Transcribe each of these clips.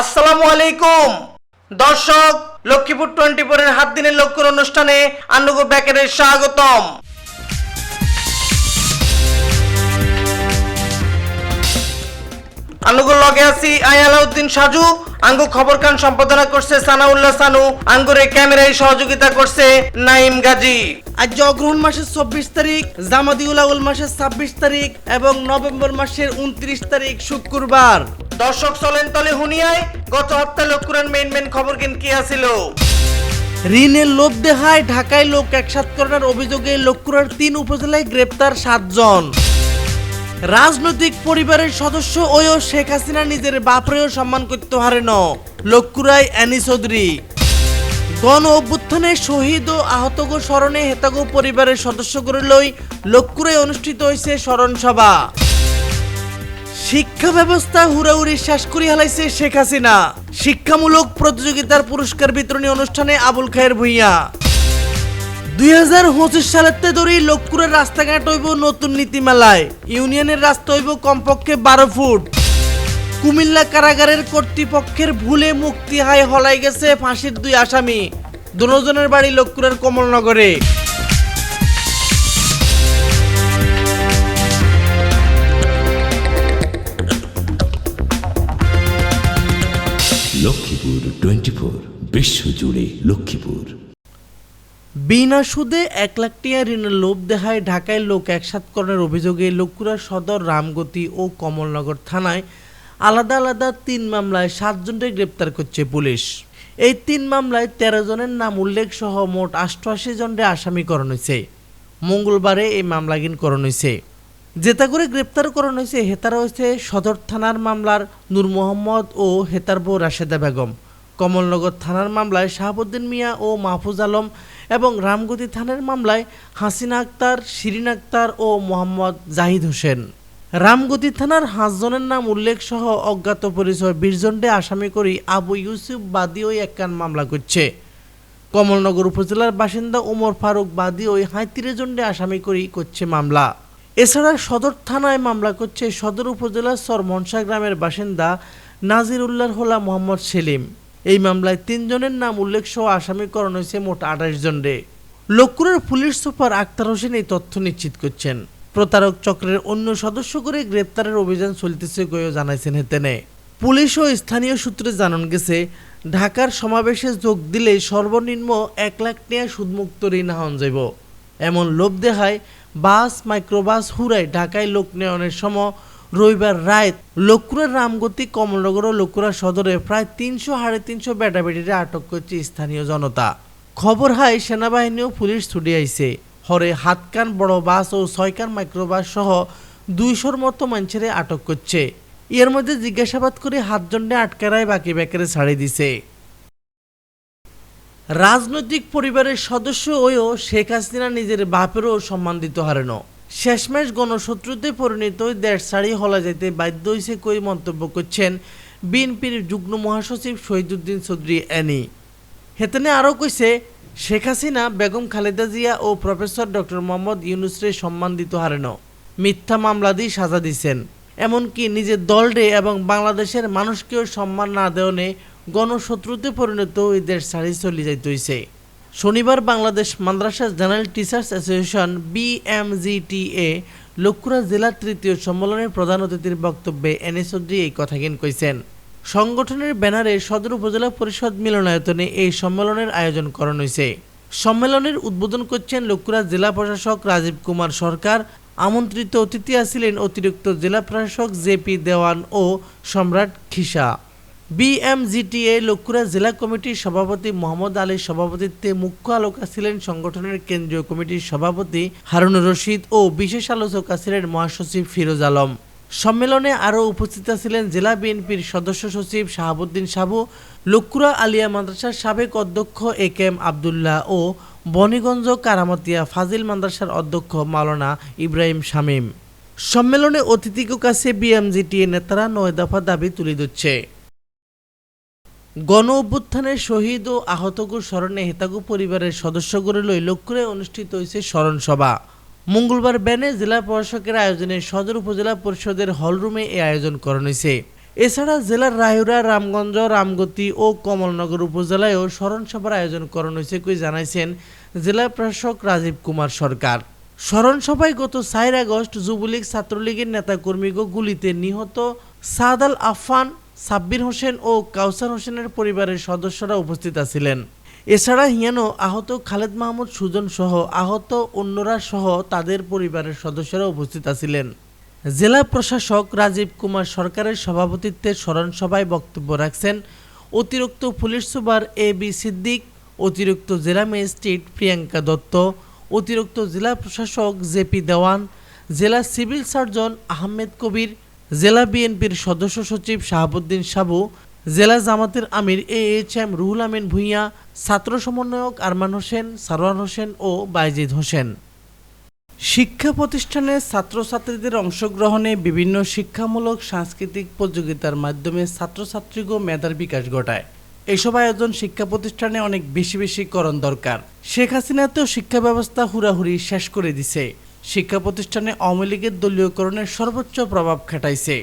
আসসালামু আলাইকুম। দর্শক লক্ষ্মীপুর টোয়েন্টি ফোরের হাত দিনের লক্ষ্যের অনুষ্ঠানে আন্নুগো ব্যাকেরের স্বাগতম। আঙ্গুর লগে আছি আয়ালাউদ্দিন সাজু। আঙ্গু খবর কান সম্পাদনা করছে সানাউল্লাহ সানু। আঙ্গুরে ক্যামেরায় সহযোগিতা করছে নাইম গাজী। আজ অগ্রহণ মাসের চব্বিশ তারিখ জামাদিউল আউল মাসের ছাব্বিশ তারিখ এবং নভেম্বর মাসের উনত্রিশ তারিখ শুক্রবার। দর্শক চলেন তলে হুনিয়ায় গত হপ্তাহে লক্ষ্মুরান মেইন মেইন খবর কিন কি আছিল? ঋণের লোভ দেহায় ঢাকায় লোক একসাথ করার অভিযোগে লক্ষ্মুরার তিন উপজেলায় গ্রেপ্তার সাতজন। রাজনৈতিক পরিবারের সদস্য ওও শেখ হাসিনা নিজের বাপরেও সম্মান করতে পারে ন। লক্কুরাই অ্যানি চৌধুরী। গণ অভ্যুত্থানে শহীদ ও আহতগো স্মরণে হেতাগো পরিবারের সদস্যগুলো লই লক্কুরাই অনুষ্ঠিত হয়েছে স্মরণ সভা। শিক্ষা ব্যবস্থা হুড়াহুড়ি শেষ করে হালাইছে শেখ হাসিনা। শিক্ষামূলক প্রতিযোগিতার পুরস্কার বিতরণী অনুষ্ঠানে আবুল খায়ের ভুইয়া। দুই হাজার পঁচিশ সালের ধরেই লক্ষ্মুরের রাস্তাঘাট হইব নতুন নীতিমালায়। ইউনিয়নের রাস্তা হইব কমপক্ষে বারো ফুট। কুমিল্লা কারাগারের কর্তৃপক্ষের ভুলে মুক্তি হায় হলাই গেছে ফাঁসির দুই আসামি। দুজনের বাড়ি লক্ষ্মুরের কমলনগরে। লক্ষ্মীপুর টোয়েন্টি ফোর বিশ্বজুড়ে লক্ষ্মীপুর। বিনা সুদে এক লাখ টিয়া ঋণের লোভ দেখায় ঢাকায় লোক একসাথকরণের অভিযোগে লক্ষ্মুরা সদর, রামগতি ও কমলনগর থানায় আলাদা আলাদা তিন মামলায় সাতজনকে গ্রেপ্তার করছে পুলিশ। এই তিন মামলায় তেরো জনের নাম উল্লেখ সহ মোট অষ্টআশি জনকে আসামি করণ হয়েছে। মঙ্গলবারে এই মামলাগিন করণ হয়েছে। জেতা করে গ্রেপ্তার করানো হয়েছে হেতার হয়েছে সদর থানার মামলার নূর মোহাম্মদ ও হেতার বউ রাশেদা বেগম। কমলনগর থানার মামলায় শাহাবুদ্দিন মিয়া ও মাহফুজ আলম এবং রামগতি থানার মামলায় হাসিনা আক্তার, শিরিন আক্তার ও মোহাম্মদ জাহিদ হোসেন। রামগতি থানার হাঁসজনের নাম উল্লেখ সহ অজ্ঞাত পরিচয় বীরজন্ডে আসামি করি আবু ইউসুফ বাদী ওই একখান মামলা করছে। কমলনগর উপজেলার বাসিন্দা ওমর ফারুক বাদী ওই হাঁত্রিশ জন্ডে আসামি করি করছে মামলা। এছাড়া সদর থানায় মামলা করছে সদর উপজেলার সরমনসা গ্রামের বাসিন্দা নাজির উল্লাহ হোলা মোহাম্মদ সেলিম। এই মামলায় তিনজনের নাম উল্লেখ সহ আসামি করানো হয়েছে মোট আঠাশ জন রে। লক্ষ্মুরের পুলিশ সুপার আক্তার হোসেন এই তথ্য নিশ্চিত করছেন। প্রতারক চক্রের অন্য সদস্য করে গ্রেপ্তারের অভিযান চলতেছে গেও জানাইছেন হেতেনে। পুলিশ ও স্থানীয় সূত্রে জানান গেছে, ঢাকার সমাবেশে যোগ দিলে সর্বনিম্ন এক লাখ টাকা সুদমুক্ত ঋণ হাওন যাইব। এমন লোভ দেখায় বাস, মাইক্রোবাস হুরাই ঢাকায় লোক নেওয়ানোর সময় রবিবার রাত লক্ষ্মুরা রামগতি কমলনগর ও লক্ষ্মুরা সদরে প্রায় তিনশো সাড়ে তিনশো বেটাবেটিরে আটক করছে স্থানীয় জনতা। খবর হয় সেনাবাহিনী ও পুলিশ ছুটে আইছে। হরে হাতকান, বড় বাস ও ছয়কান মাইক্রোবাস সহ দুইশোর মতো মানুষের আটক করছে। এর মধ্যে জিজ্ঞাসাবাদ করে হাতজন্ডে আটকারায় বাকি ব্যাকেরে ছাড়ি দিছে। রাজনৈতিক পরিবারের সদস্য হয়েও শেখ হাসিনা নিজের বাপেরও সম্মান দিতে হারেন শেষমেশ গণশত্রুতে পরিণত দেশ ছাড়ি হলা যেতে বাধ্য হয়েছে কই মন্তব্য করছেন বিএনপির যুগ্ম মহাসচিব শহীদুদ্দিন চৌধুরী অ্যানি হেতেনে আরও কইছে, শেখ হাসিনা, বেগম খালেদা জিয়া ও প্রফেসর ডক্টর মোহাম্মদ ইউনুসরে সম্মান দিতে হারেন। মিথ্যা মামলা দিয়ে সাজা দিছেন। এমনকি নিজের দলরে এবং বাংলাদেশের মানুষকেও সম্মান না দেওয়ানে গণশত্রুতে পরিণত ওই দেশ ছাড়ি চলে যাইতে হইছে। শনিবার Bangladesh Madrasa general teachers association BMGTA লক্ষ্মুরা জেলার তৃতীয় সম্মেলনের প্রধান অতিথির বক্তব্যে এনএস চৌধুরী এই কথাকেন কইছেন। সংগঠনের ব্যানারে সদর উপজেলা পরিষদ মিলনায়তনে এই সম্মেলনের আয়োজন করানো হয়েছে সম্মেলনের উদ্বোধন করছেন লক্ষ্মুরা জেলা প্রশাসক রাজীব কুমার সরকার। আমন্ত্রিত অতিথি আছিলেন অতিরিক্ত জেলা প্রশাসক জেপি দেওয়ান ও সম্রাট খিসা বিএমজিটিএ লক্ষ্মুরা জেলা কমিটির সভাপতি মোহাম্মদ আলীর সভাপতিত্বে মুখ্য আলোচক ছিলেন সংগঠনের কেন্দ্রীয় কমিটির সভাপতি হারুনুর রশিদ ও বিশেষ আলোচক ছিলেন মহাসচিব ফিরোজ আলম। সম্মেলনে আরও উপস্থিত ছিলেন জেলা বিএনপির সদস্য সচিব শাহাবুদ্দিন সাবু লক্ষ্মুরা আলিয়া মাদ্রাসার সাবেক অধ্যক্ষ এ কে এম আবদুল্লাহ ও বনিগঞ্জ কারামতিয়া ফাজিল মাদ্রাসার অধ্যক্ষ মাওলানা ইব্রাহিম শামীম। সম্মেলনে অতিথিকে কাছে বিএমজিটিএ নেতারা নয় দফা দাবি তুলে দিচ্ছে গণ অভ্যুত্থানের শহীদ ও আহতগু স্মরণে হেতাগু পরিবারের সদস্যগুলো লই লক্ষ্যে অনুষ্ঠিত হয়েছে স্মরণ সভা মঙ্গলবার ব্যানে জেলা প্রশাসকের আয়োজনে সদর উপজেলা পরিষদের হলরুমে এই আয়োজন করা হয়েছে এছাড়া জেলার রায়ুরা রামগঞ্জ, রামগতি ও কমলনগর উপজেলায়ও স্মরণ সভার আয়োজন করানো হয়েছে কই জানাইছেন জেলা প্রশাসক রাজীব কুমার সরকার। স্মরণ সভায় গত চার আগস্ট যুবলীগ ছাত্রলীগের নেতাকর্মীকে গুলিতে নিহত সাদ আল আফান সাব্বির হোসেন ও কাউসার হোসেনের পরিবারের সদস্যরা উপস্থিত আছিলেন। এছাড়া হিয়ানো আহত খালেদ মাহমুদ সুজন সহ আহত অন্যরা সহ তাদের পরিবারের সদস্যরা উপস্থিত আছিলেন। জেলা প্রশাসক রাজীব কুমার সরকারের সভাপতিত্বে স্মরণ সভায় বক্তব্য রাখছেন অতিরিক্ত police super A B Siddique, অতিরিক্ত জেলা ম্যাজিস্ট্রেট প্রিয়াঙ্কা দত্ত, অতিরিক্ত জেলা প্রশাসক জেপি দেওয়ান, জেলা সিভিল সার্জন আহমেদ কবির জেলা বিএনপির সদস্য সচিব শাহাবুদ্দিন সাবু, জেলা জামাতের আমির A H M Ruhul Amin Bhuiyan, ছাত্র সমন্বয়ক আরমান হোসেন সারোয়ার হোসেন ও বাইজিদ হোসেন। শিক্ষা প্রতিষ্ঠানে ছাত্রছাত্রীদের অংশগ্রহণে বিভিন্ন শিক্ষামূলক, সাংস্কৃতিক প্রতিযোগিতার মাধ্যমে ছাত্রছাত্রীগো মেধার বিকাশ ঘটায়। এসব আয়োজন শিক্ষা প্রতিষ্ঠানে অনেক বেশি বেশি করণ দরকার। শেখ হাসিনাতেও শিক্ষা ব্যবস্থা হুড়াহুড়ি শেষ করে দিছে। শিক্ষা প্রতিষ্ঠানে আওয়ামী লীগের দলীয়করণের সর্বোচ্চ প্রভাব খাটাইছে।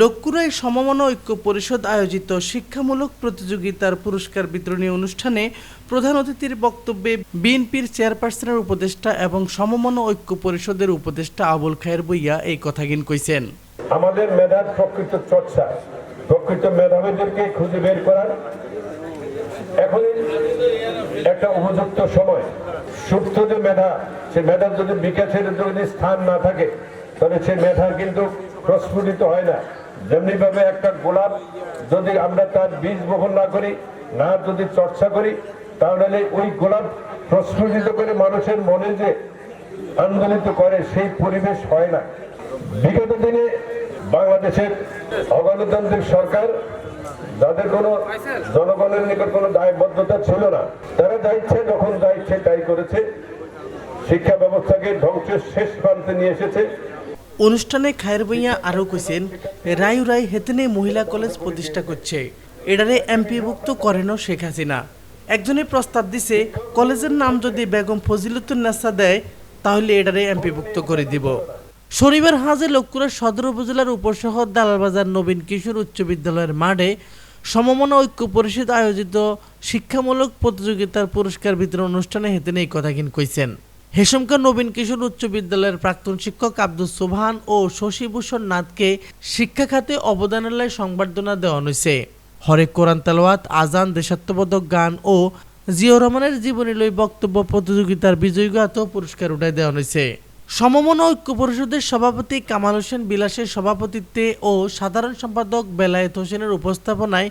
লক্ষ্যরায় সমমন ঐক্য পরিষদ আয়োজিত শিক্ষামূলক প্রতিযোগিতার পুরস্কার বিতরণী অনুষ্ঠানে প্রধান অতিথির বক্তব্যে বিএনপির চেয়ারপারসনের উপদেষ্টা এবং সমমন ঐক্য পরিষদের উপদেষ্টা আবুল খায়ের বইয়া এই কথা গিন কইছেন। আমাদের মেধার প্রকৃত চর্চা, প্রকৃত মেধাবীদেরকে খুঁজে বের করার এখন একটা উপযুক্ত সময়। সুপ্ত যে মেধা সে মেধার যদি বিকাশের যদি স্থান না থাকে, তাহলে সে মেধা কিন্তু প্রস্ফুটিত হয় না। যেমনি ভাবে একটা গোলাপ যদি আমরা তার বীজ বপন না করি, না যদি চর্চা করি, তাহলে ওই গোলাপ প্রস্ফুটিত করে মানুষের মনে যে আন্দোলিত করে, সেই পরিবেশ হয় না। বিগত দিনে বাংলাদেশের অগণতান্ত্রিক সরকার যাদের কোনো জনগণের নিকট কোনো দায়বদ্ধতা ছিল না, তারা যা ইচ্ছে যখন যা ইচ্ছে তাই করেছে। শিক্ষা ব্যবস্থাকে ধ্বংসের শেষ প্রান্তে নিয়ে এসেছে। অনুষ্ঠানে খায়ের বইয়া আরও কইছেন, রায়ু রায় হেতেনে মহিলা কলেজ প্রতিষ্ঠা করছে। এডারে এমপিভুক্ত করেনও শেখ হাসিনা। একজনে প্রস্তাব দিছে, কলেজের নাম যদি বেগম ফজিলতুন্নেসা দেয়, তাহলে এডারে এমপিভুক্ত করে দিব। শনিবার হাজে লক্ষ্মীরা সদর উপজেলার উপশহর দালালবাজার নবীন কিশোর উচ্চ বিদ্যালয়ের মাঠে সমমনা ঐক্য পরিষদ আয়োজিত শিক্ষামূলক প্রতিযোগিতার পুরস্কার বিতরণ অনুষ্ঠানে হেতেন এই কথা কিন কইছেন। হেসমকা নবীন কিশোর উচ্চ বিদ্যালয়ের প্রাক্তন শিক্ষক আব্দুল সোবহান ও শশীভূষণ নাথকে শিক্ষা খাতে অবদানের লাই সংবর্ধনা দেওয়া হয়েছে হরেক কোরআন তালওয়াত আজান দেশাত্মবোধক গান ও জিও রহমানের জীবনী লই বক্তব্য প্রতিযোগিতার বিজয়ীগাত পুরস্কার উঠাই দেওয়া হয়েছে সমমন ঐক্য পরিষদের সভাপতি কামাল হোসেন বিলাসের সভাপতিত্বে ও সাধারণ সম্পাদক বেলায়েত হোসেনের উপস্থাপনায়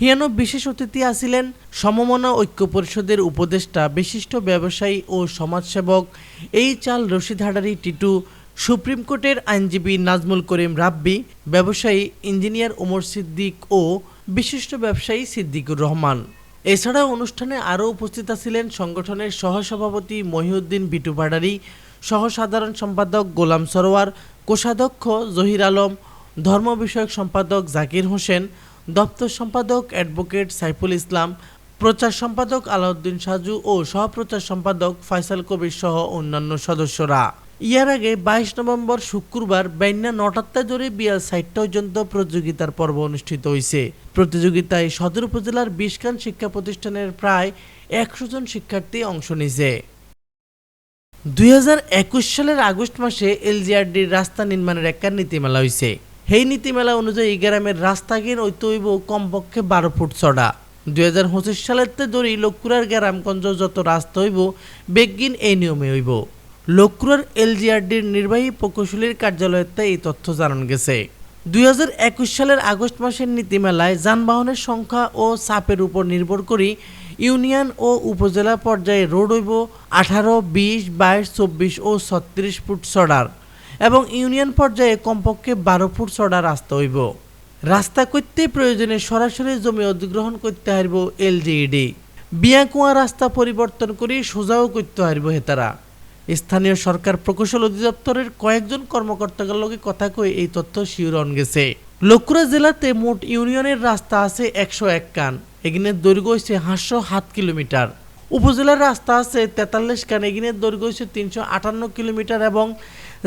হিয়ানো বিশেষ অতিথি আছিলেন। সমমনা ঐক্য পরিষদের উপদেষ্টা, বিশিষ্ট ব্যবসায়ী ও সমাজসেবক এই চাল রশিদ হাডারি টিটু, সুপ্রিম কোর্টের আইনজীবী নাজমুল করিম রাব্বি, ব্যবসায়ী ইঞ্জিনিয়ার ওমর সিদ্দিক ও বিশিষ্ট ব্যবসায়ী সিদ্দিকুর রহমান। এছাড়া অনুষ্ঠানে আরও উপস্থিত আছিলেন সংগঠনের সহসভাপতি মহিউদ্দিন বিটু ভাডারি সহ সাধারণ সম্পাদক গোলাম সরোয়ার, কোষাধ্যক্ষ জহির আলম, ধর্ম বিষয়ক সম্পাদক জাকির হোসেন, দপ্তর সম্পাদক অ্যাডভোকেট সাইফুল ইসলাম, প্রচার সম্পাদক আলাউদ্দিন সাজু ও সহপ্রচার সম্পাদক ফয়সাল কবির সহ অন্যান্য সদস্যরা। ইয়ার আগে বাইশ নভেম্বর শুক্রবার বাইন্যা নটাত্তা জোরে বিয়াল ষাট পর্যন্ত প্রতিযোগিতার পর্ব অনুষ্ঠিত হয়েছে প্রতিযোগিতায় সদর উপজেলার বিশখান শিক্ষা প্রতিষ্ঠানের প্রায় একশো জন শিক্ষার্থী অংশ নিয়েছে দুই সালের আগস্ট মাসে এলজিআরডির রাস্তা নির্মাণের একটা নীতিমালা হয়েছে সেই নীতিমালা অনুযায়ী গ্রামের রাস্তাগিন ঐত হইব কমপক্ষে বারো ফুট চড়া দুই হাজার পঁচিশ সালের ধরি লক্ষ্মুরার গ্রামগঞ্জ যত রাস্তা হইব, বেগিন এই নিয়মে হইব। লক্ষ্মুরার এলজিআরডির নির্বাহী প্রকৌশলীর কার্যালয়তে এই তথ্য জানানো গেছে। দুই হাজার একুশ সালের আগস্ট মাসের নীতিমেলায় যানবাহনের সংখ্যা ও চাপের উপর নির্ভর করে ইউনিয়ন ও উপজেলা পর্যায়ে রোড হইব আঠারো, বিশ, বাইশ, চব্বিশ ও ছত্রিশ ফুট চড়ার এবং ইউনিয়ন পর্যায়ে কমপক্ষে বারো ফুট চড়া রাস্তা হইব। রাস্তা করতে প্রয়োজনে সরাসরি জমি অধিগ্রহণ করতে হারব এলজিইডি। বিয়াকুয়া রাস্তা পরিবর্তন করে সোজাও করতে হারব হেতারা স্থানীয় সরকার প্রকৌশল অধিদপ্তরের কয়েকজন কর্মকর্তার লগে কথা কয়ে এই তথ্য শিউরন গেছে। লক্ষ্মীরা জেলাতে মোট ইউনিয়নের রাস্তা আছে একশো এক কান। এগিনের দৈর্ঘ্য হয়েছে হাঁসশো সাত কিলোমিটার। উপজেলার রাস্তা আছে তেতাল্লিশ কান এগিনের দৈর্ঘ্য হয়েছে তিনশো আটান্ন কিলোমিটার এবং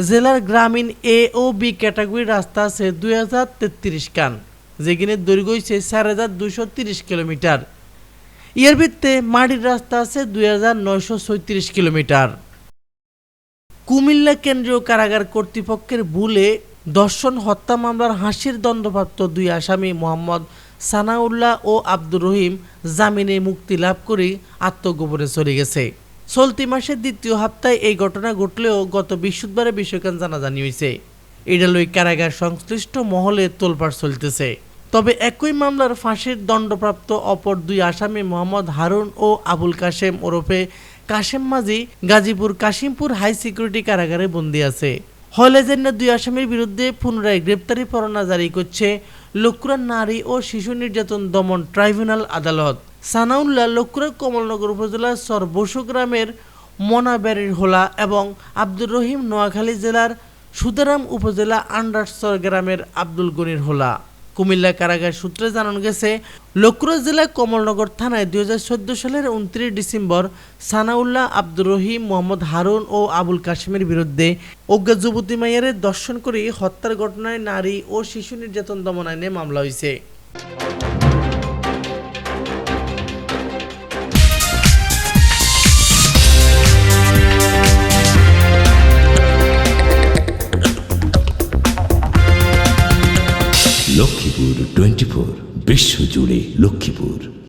জেলার গ্রামীণ এ ও বি ক্যাটাগরির রাস্তা আছে দুই হাজার তেত্রিশ কান যেখানে দৈর্ঘ্য হয়েছে চার হাজার দুশো তিরিশ কিলোমিটার। এর ভিত্তে মাটির রাস্তা আছে দুই হাজার নয়শো ছয়ত্রিশ কিলোমিটার। কুমিল্লা কেন্দ্রীয় কারাগার কর্তৃপক্ষের ভুলে দর্শন হত্যা মামলার হাসির দণ্ডপ্রাপ্ত দুই আসামি মোহাম্মদ সানাউল্লাহ ও আব্দুর রহিম জামিনে মুক্তি লাভ করে আত্মগোপনে চলে গেছে। চলতি মাসের দ্বিতীয় সপ্তাহে এই ঘটনা ঘটলেও গত বৃহস্পতিবারে বিষয়কান জানাজানি হয়েছে। এটা লই কারাগার সংশ্লিষ্ট মহলে তোলপাড় চলতেছে। তবে একই মামলার ফাঁসির দণ্ডপ্রাপ্ত অপর দুই আসামি মোহাম্মদ হারুন ও আবুল কাশেম ওরফে কাশেম মাঝি গাজীপুর কাশিমপুর হাই সিকিউরিটি কারাগারে বন্দী আছে। হলেজেন্ডার দুই আসামির বিরুদ্ধে পুনরায় গ্রেপ্তারি পরোয়ানা জারি করছে লক্ষ্মুরা নারী ও শিশু নির্যাতন দমন ট্রাইব্যুনাল আদালত। সানাউল্লাহ লক্ষ্মুরা কমলনগর উপজেলার সর্বসু গ্রামের মোনাবেরির হোলা এবং আব্দুর রহিম নোয়াখালী জেলার সুদারাম উপজেলা আন্ডারসর গ্রামের আব্দুল গনির হোলা। কুমিল্লা কারাগার সূত্রে জানানো গেছে লক্ষ্মৌ জেলার কমলনগর থানায় দুই হাজার চোদ্দ সালের উনত্রিশ ডিসেম্বর সানাউল্লাহ আব্দুর রহিম, মোহাম্মদ হারুন ও আবুল কাশিমের বিরুদ্ধে অজ্ঞা যুবতী মাইয়ারে দর্শন করে হত্যার ঘটনায় নারী ও শিশু নির্যাতন দমন আইনে মামলা হয়েছে বিশ্বজুড়ে লক্ষ্মীপুর।